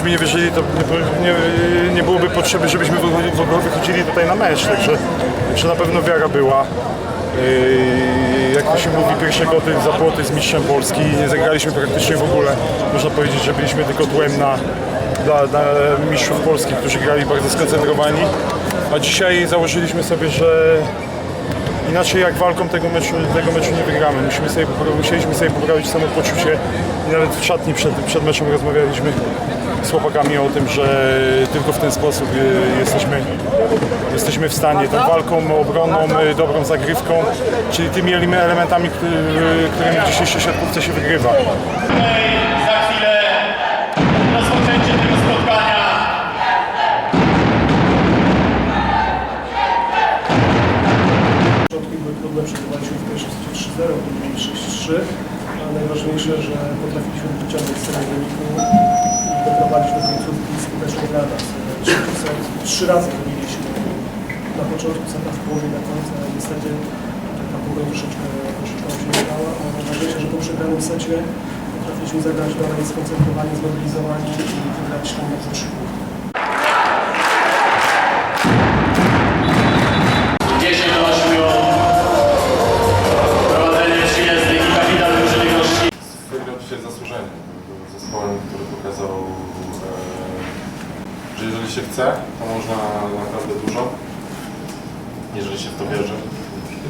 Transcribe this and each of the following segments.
gdybyśmy nie wierzyli, to nie, nie, nie byłoby potrzeby, żebyśmy w ogóle- wychodzili tutaj na mecz, także, także na pewno wiara była. Jak to się mówi, pierwsze goty za płoty z mistrzem Polski. Nie zagraliśmy praktycznie w ogóle. Można powiedzieć, że byliśmy tylko tłem na, dla, dla mistrzów Polski, którzy grali bardzo skoncentrowani. A dzisiaj założyliśmy sobie, że Inaczej jak walką tego meczu, tego meczu nie wygramy. Musimy sobie, musieliśmy sobie poprawić samopoczucie i nawet w szatni przed, przed meczem rozmawialiśmy z chłopakami o tym, że tylko w ten sposób y, jesteśmy, jesteśmy w stanie tą walką, obronną, y, dobrą zagrywką, czyli tymi elem- elementami, który- którymi w dzisiejszej siatkówce się wygrywa. przegrywaliśmy w pierwszym secie 3-0, w drugim 6-3, ale najważniejsze, że potrafiliśmy wyciągnąć z tego wyniku doprowadzić do końcówki skutecznej dla nas. Trzy, trzy razy wymieniliśmy na początku seta w połowie na końcu, ale niestety taka pogoda troszeczkę, troszeczkę się nie dała, ale mam nadzieję, że po przegranym secie potrafiliśmy zagrać dalej skoncentrowani, zmobilizowani i wygrać tam na 3 że jeżeli się chce, to można naprawdę dużo, jeżeli się w to wierzy.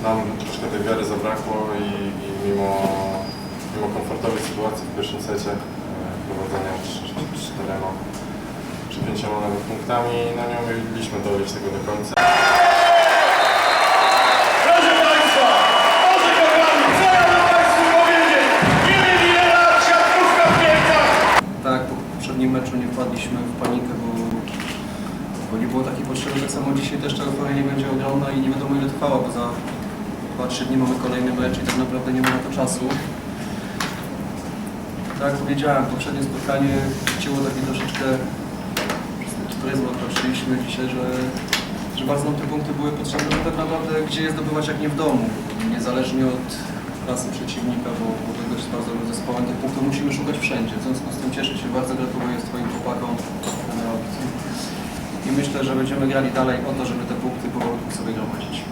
Nam troszkę tej wiary zabrakło i, i mimo, mimo komfortowej sytuacji w pierwszym secie, e, prowadzenia cz- cz- czterema czy pięcioma nawet punktami, no nie umieliśmy dowieść tego do końca. Meczu nie wpadliśmy w panikę, bo, bo nie było takiej potrzeby. Tak samo dzisiaj też ta euforia nie będzie ogromna i nie wiadomo ile trwała, bo za 2-3 dni mamy kolejny mecz i tak naprawdę nie ma na to czasu. Tak jak powiedziałem, poprzednie spotkanie chciało taki troszeczkę pryzmat patrzyliśmy dzisiaj, że, że bardzo nam te punkty były potrzebne, bo tak naprawdę gdzie je zdobywać jak nie w domu, niezależnie od klasy przeciwnika, bo, bo tego jest bardzo zespołem, tych punktów musimy szukać wszędzie. W związku z tym cieszę się bardzo, gratuluję swoim chłopakom. I myślę, że będziemy grali dalej o to, żeby te punkty powolutku sobie gromadzić.